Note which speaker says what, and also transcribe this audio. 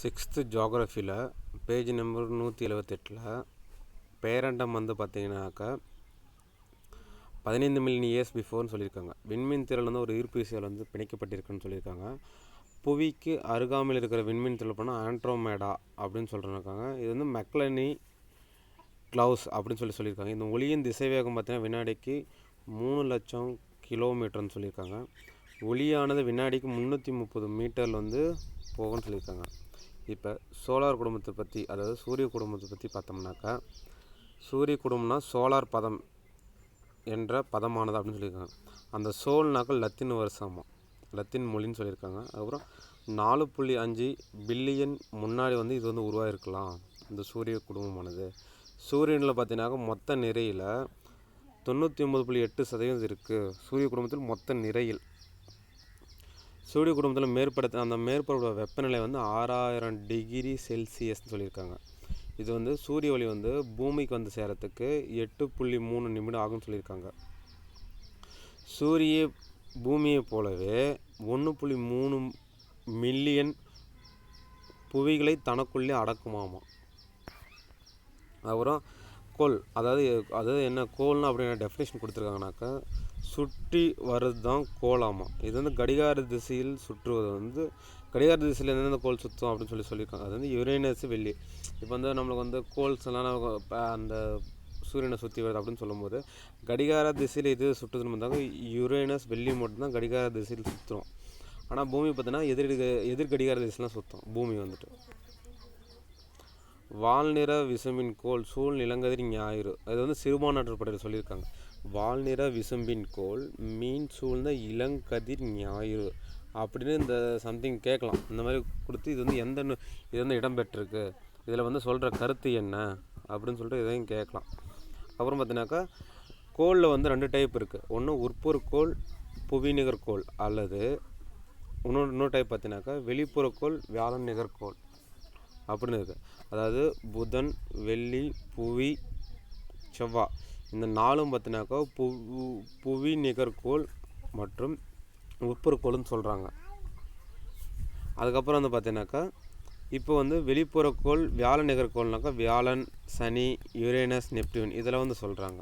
Speaker 1: Sixth ஜாகிரஃபியில் page number நூற்றி எழுவத்தெட்டில் பேரண்டம் வந்து பார்த்தீங்கன்னாக்கா பதினைந்து மில்லியன் இயர்ஸ் பிஃபோர்னு சொல்லியிருக்காங்க. விண்மீன் திரள் வந்து ஒரு ஈர்ப்பு விசையால் வந்து பிணைக்கப்பட்டிருக்குன்னு சொல்லியிருக்காங்க. புவிக்கு அருகாமையில் இருக்கிற விண்மீன் திரள் பண்ணால் ஆண்ட்ரோமேடா அப்படின்னு சொல்கிறாங்க இது வந்து மெக்லனி க்ளவுஸ் அப்படின்னு சொல்லி சொல்லியிருக்காங்க. இந்த ஒளியின் திசைவேகம் பார்த்தீங்கன்னா வினாடிக்கு மூணு லட்சம் கிலோமீட்டர்னு சொல்லியிருக்காங்க. ஒளியானது வினாடிக்கு முந்நூற்றி முப்பது மீட்டரில் வந்து போகும்னு சொல்லியிருக்காங்க. இப்போ சோலார் குடும்பத்தை பற்றி அதாவது சூரிய குடும்பத்தை பற்றி பார்த்தோம்னாக்கா சூரிய குடும்பம்னா சோலார் பதம் என்ற பதமானது அப்படின்னு சொல்லியிருக்காங்க. அந்த சோல்னாக்கா லத்தீன் வருஷமா லத்தீன் மொழின்னு சொல்லியிருக்காங்க. அதுக்கப்புறம் நாலு புள்ளி அஞ்சு பில்லியன் முன்னாடி வந்து இது வந்து உருவாகிருக்கலாம் இந்த சூரிய குடும்பமானது. சூரியனில் பார்த்தீங்கன்னாக்கா மொத்த நிறையில் தொண்ணூற்றி ஒம்பது புள்ளி எட்டு சதவீதம் இருக்குது சூரிய குடும்பத்தில் மொத்த நிறையில் சூரிய குடும்பத்தில் மேற்பட அந்த மேற்பரப்போட வெப்பநிலை வந்து ஆறாயிரம் டிகிரி செல்சியஸ்னு சொல்லியிருக்காங்க. இது வந்து சூரிய ஒளி வந்து பூமிக்கு வந்து சேரத்துக்கு எட்டு புள்ளி மூணு நிமிடம் ஆகும்னு சொல்லியிருக்காங்க. சூரிய பூமியை போலவே ஒன்று புள்ளி மூணு மில்லியன் புவிகளை தனக்குள்ளே அடக்குமாமா அப்புறம் கோல் அதாவது அதாவது என்ன கோல்னு அப்படின்னு டெஃபினேஷன் கொடுத்துருக்காங்கனாக்கா சுற்றி வர்றது தான் கோலாமா இது வந்து கடிகார திசையில் சுற்றுவது வந்து கடிகார திசையில் எந்தெந்த கோல் சுற்றும் அப்படின்னு சொல்லி சொல்லியிருக்காங்க. அது வந்து யுரேனஸ் வெள்ளி. இப்போ வந்து நம்மளுக்கு வந்து கோல்ஸ் எல்லாம் அந்த சூரியனை சுற்றி வருது அப்படின்னு சொல்லும்போது கடிகார திசையில் எது சுற்றுதுன்னு பார்த்தாங்க யுரேனஸ் வெள்ளி மட்டும்தான் கடிகார திசையில் சுற்றுறோம் ஆனால் பூமி பார்த்தீங்கன்னா எதிர் எதிர் கடிகார திசைலாம் சுற்றும் பூமி வந்துட்டு. வால்நிற விசும்பின் கோல் சூழ் நிலங்கதிர் ஞாயிறு. அது வந்து சிறுபான்மையர் படையில் சொல்லியிருக்காங்க. வால்நிற விசும்பின் கோல் மீன் சூழ்ந்த இளங்கதிர் ஞாயிறு அப்படின்னு இந்த சம்திங் கேட்கலாம். இந்த மாதிரி கொடுத்து இது வந்து எந்த இது வந்து இடம்பெற்றிருக்கு. இதில் வந்து சொல்கிற கருத்து என்ன அப்படின்னு சொல்லிட்டு இதையும் கேட்கலாம். அப்புறம் பார்த்தீங்கன்னாக்கா கோலில் வந்து ரெண்டு டைப் இருக்குது ஒன்று உட்புற கோள் புவிநிகர் கோள். அல்லது இன்னொரு இன்னொரு டைப் பார்த்தீங்கன்னாக்கா வெளிப்புற கோள் வியாழன் நிகர்கோள் அப்படின்னு இருக்குது அதாவது புதன் வெள்ளி புவி செவ்வாய் இந்த நாலும் பார்த்தினாக்கா பு புவி நிகர்கோள் மற்றும் உட்புறக்கோள்னு சொல்கிறாங்க அதுக்கப்புறம் வந்து பார்த்தீங்கன்னாக்கா இப்போ வந்து வெளிப்புறக்கோள் வியாழன் நிகர்கோள்னாக்கா வியாழன் சனி யுரேனஸ் நெப்டியூன் இதெல்லாம் வந்து சொல்கிறாங்க